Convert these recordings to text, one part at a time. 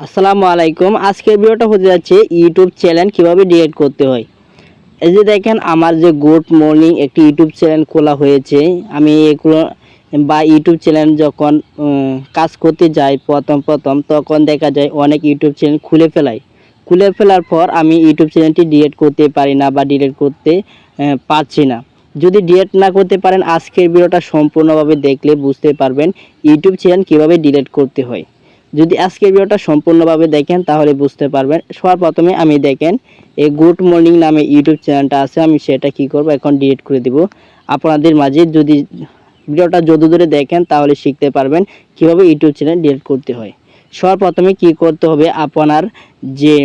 আসসালামু আলাইকুম। আজকের ভিডিওটা হতে যাচ্ছে ইউটিউব চ্যানেল কীভাবে ডিলিট করতে হয়। এই যে দেখেন, আমার যে গুড মর্নিং একটি ইউটিউব চ্যানেল খোলা হয়েছে। আমি এগুলো বা ইউটিউব চ্যানেল যখন কাজ করতে যাই প্রথম প্রথম, তখন দেখা যায় অনেক ইউটিউব চ্যানেল খুলে ফেলাই। খুলে ফেলার পর আমি ইউটিউব চ্যানেলটি ডিলিট করতে পারি না বা ডিলিট করতে পারছি না। যদি ডিলিট না করতে পারেন, আজকের ভিডিওটা সম্পূর্ণভাবে দেখলে বুঝতে পারবেন ইউটিউব চ্যানেল কীভাবে ডিলিট করতে হয়। যদি আজকের ভিডিওটা সম্পূর্ণভাবে দেখেন, তাহলে বুঝতে পারবেন। সবার প্রথমে আমি দেখেন, এই গুড মর্নিং নামে ইউটিউব চ্যানেলটা আছে, আমি সেটা কি করব এখন ডিলিট করে দিব। আপনাদের মাঝে যদি ভিডিওটা যত দূরে দেখেন, তাহলে শিখতে পারবেন কীভাবে ইউটিউব চ্যানেল ডিলিট করতে হয়। সবার প্রথমে কি করতে হবে, আপনার যে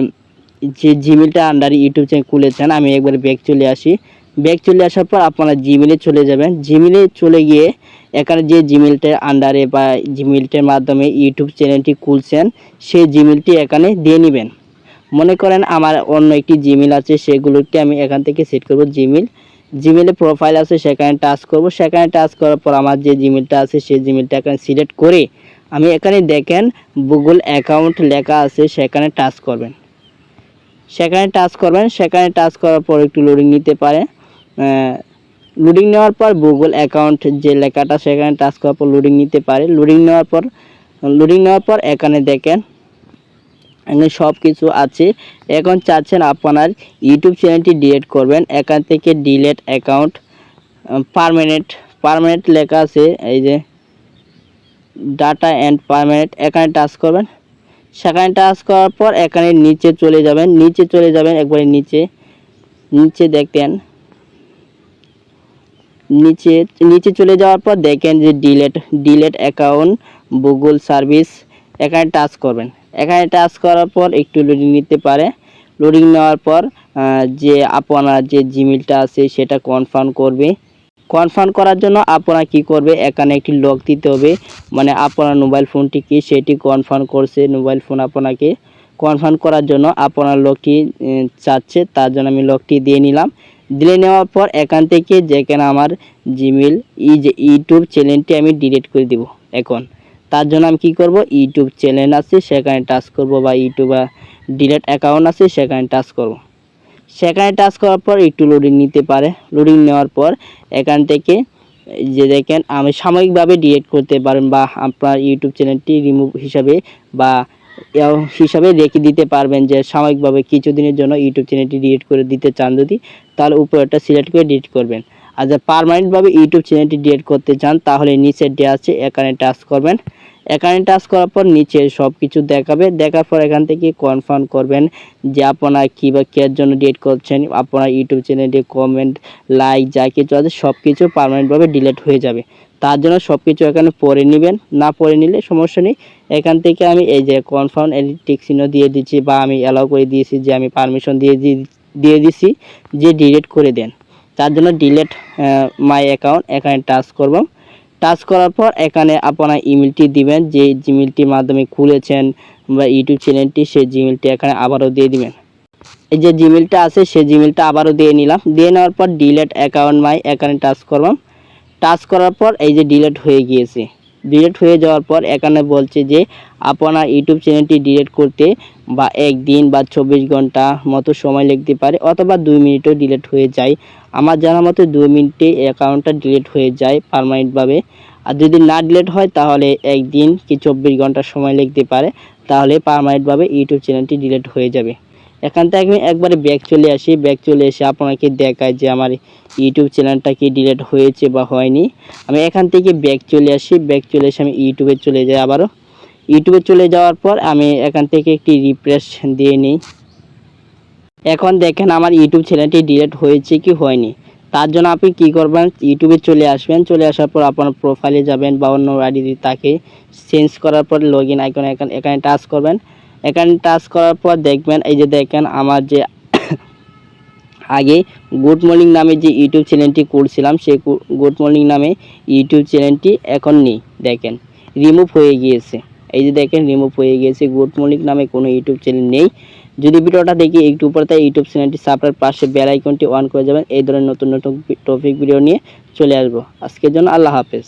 যে জিমেলটা আন্ডার ইউটিউব চ্যানেল খুলেছেন, আমি একবার ব্যাগ চলে আসি। ব্যাগ চলে আসার পর আপনারা জিমেলে চলে যাবেন। জিমেলে চলে গিয়ে এখানে যে জিমেলটার আন্ডারে বা জিমেলটার মাধ্যমে ইউটিউব চ্যানেলটি খুলছেন, সেই জিমেলটি এখানে দিয়ে নেবেন। মনে করেন আমার অন্য একটি জিমেল আছে, সেগুলোকে আমি এখান থেকে সেট করব জিমেল জিমেলে প্রোফাইল আছে, সেখানে টাচ করব। সেখানে টাচ করার পর আমার যে জিমেলটা আছে, সেই জিমেলটা এখানে সিলেক্ট করে আমি এখানে দেখেন গুগল অ্যাকাউন্ট লেখা আছে, সেখানে টাচ করবেন। সেখানে টাচ করবেন, সেখানে টাচ করার পর একটু লোডিং নিতে পারে লোডিং নেওয়ার পর গুগল অ্যাকাউন্ট যে লেখাটা, সেখানে টাচ করার পর লোডিং নিতে পারে। লোডিং নেওয়ার পর লোডিং নেওয়ার পর এখানে দেখেন, এখানে সব কিছু আছে। এখন চাচ্ছেন আপনার ইউটিউব চ্যানেলটি ডিলিট করবেন। এখান থেকে ডিলেট অ্যাকাউন্ট পারমানেন্ট পারমানেন্ট লেখা আছে, এই যে ডাটা অ্যান্ড পারমানেন্ট এখানে টাচ করবেন। সেখানে টাচ করার পর এখানে নিচে চলে যাবেন। নিচে চলে যাবেন, একবারে নিচে। নিচে দেখতেন নিচে নিচে চলে যাওয়ার পর দেখেন যে delete delete account Google service এখানে টাচ করবেন। এখানে টাচ করার পর একটু লোডিং নিতে পারে। লোডিং নেওয়ার পর যে আপনার যে জিমেলটা আছে সেটা কনফার্ম করবে। কনফার্ম করার জন্য আপনারা কি করবে? এখানে একটি লক দিতে হবে। মানে আপনার মোবাইল ফোনটি কি? সেটি কনফার্ম করছে মোবাইল ফোন আপনাকে। কনফার্ম করার জন্য আপনার লকটি চাচ্ছে। তার জন্য আমি লকটি দিয়ে নিলাম। দিলে নেওয়ার পর এখান থেকে যেখানে আমার জিমেল এই যে ইউটিউব চ্যানেলটি আমি ডিলিট করে দিব এখন। তার জন্য আমি কী করব? ইউটিউব চ্যানেল আছে, সেখানে টাচ করব বা ইউটিউব ডিলেট অ্যাকাউন্ট আছে, সেখানে টাচ করব। সেখানে টাচ করার পর একটু লোডিং নিতে পারে। লোডিং নেওয়ার পর এখান থেকে যে দেখেন, আমি সাময়িকভাবে ডিলিট করতে পারেন বা আপনার ইউটিউব চ্যানেলটি রিমুভ হিসাবে বা হিসাবে রেখে দিতে পারবেন যে সাময়িকভাবে কিছুদিনের জন্য ইউটিউব চ্যানেলটি ডিলিট করে দিতে চান যদি, তাহলে উপরেরটা সিলেক্ট করে ডিলিট করবেন। আর যদি পারমানেন্টভাবে ইউটিউব চ্যানেলটি ডিলিট করতে চান, তাহলে নিচের ডে আছে এখানে টাচ করবেন। এখানে টাচ করার পর নিচে সব কিছু দেখাবে। দেখার পর এখান থেকে কনফার্ম করবেন যে আপনারা কী বা কের জন্য ডিলিট করছেন, আপনার ইউটিউব চ্যানেলে কমেন্ট লাইক যা কিছু আছে সব কিছু পারমানেন্টভাবে ডিলিট হয়ে যাবে। তার জন্য সব কিছু এখানে পরে নেবেন। না পরে নিলে সমস্যা নেই। এখান থেকে আমি এই যে কনফার্ম টিক চিহ্ন দিয়ে দিচ্ছি বা আমি অ্যালাউ করে দিয়েছি যে আমি পারমিশন দিয়ে দিয়ে দিছি যে ডিলিট করে দেন। তার জন্য ডিলেট মাই অ্যাকাউন্ট এখানে টাচ করব। টাচ করার পর এখানে আপনার ইমেলটি দিবেন। যে জিমেলটির মাধ্যমে খুলেছেন বা ইউটিউব চ্যানেলটি, সেই জিমেলটি এখানে আবারও দিয়ে দিবেন। এই যে জিমেলটা আছে, সেই জিমেলটা আবারও দিয়ে নিলাম। দিয়ে নেওয়ার পর ডিলেট অ্যাকাউন্ট মাই এখানে টাচ করলাম টাচ করার পর এই যে ডিলেট হয়ে গিয়েছে। ডিলেট হয়ে যাওয়ার পর এখানে বলছে যে, আপনার ইউটিউব চ্যানেলটি ডিলিট করতে বা একদিন বা চব্বিশ ঘণ্টা মতো সময় লাগতে পারে অথবা দুই মিনিটও ডিলিট হয়ে যায়। আমার জানা মতো দুই মিনিটে অ্যাকাউন্টটা ডিলিট হয়ে যায় পারমানেন্টভাবে আর যদি না ডিলিট হয়, তাহলে একদিন কি চব্বিশ ঘণ্টা সময় লাগতে পারে, তাহলে পারমানেন্টভাবে ইউটিউব চ্যানেলটি ডিলিট হয়ে যাবে। এখান থেকে আমি একবারে ব্যাগ চলে আসি। ব্যাগ চলে এসে আপনাকে দেখায় যে আমার ইউটিউব চ্যানেলটা কি ডিলিট হয়েছে বা হয়নি। আমি এখান থেকে ব্যাগ চলে আসি। ব্যাগ চলে এসে আমি ইউটিউবে চলে যাই আবারও। ইউটিউবে চলে যাওয়ার পর আমি এখান থেকে একটি রিফ্রেশ দিয়ে নিই। এখন দেখেন আমার ইউটিউব চ্যানেলটি ডিলিট হয়েছে কি হয়নি। তার জন্য আপনি কি করবেন? ইউটিউবে চলে আসবেন। চলে আসার পর আপনার প্রোফাইলে যাবেন বা অন্য আইডি তাকে চেঞ্জ করার পর লগ ইন আইকন এখানে এখানে টাচ করবেন। এখানে টাচ করার পর দেখবেন, এই যে দেখেন আমার যে আগে গুড মর্নিং নামে যে ইউটিউব চ্যানেলটি করছিলাম, সেই গুড মর্নিং নামে ইউটিউব চ্যানেলটি এখন নেই, দেখেন। রিমুভ হয়ে গিয়েছে। এই যে দেখেন রিমুভ হয়ে গিয়েছে। গুড মর্নিং নামে কোনো ইউটিউব চ্যানেল নেই। যদি ভিডিওটা দেখি একটু উপরে, তাই ইউটিউব চ্যানেলটি সাবস্ক্রাইব, পাশে বেল আইকনটি অন করে যাবেন। এই ধরনের নতুন নতুন টপিক ভিডিও নিয়ে চলে আসব। আজকের জন্য আল্লাহ হাফেজ।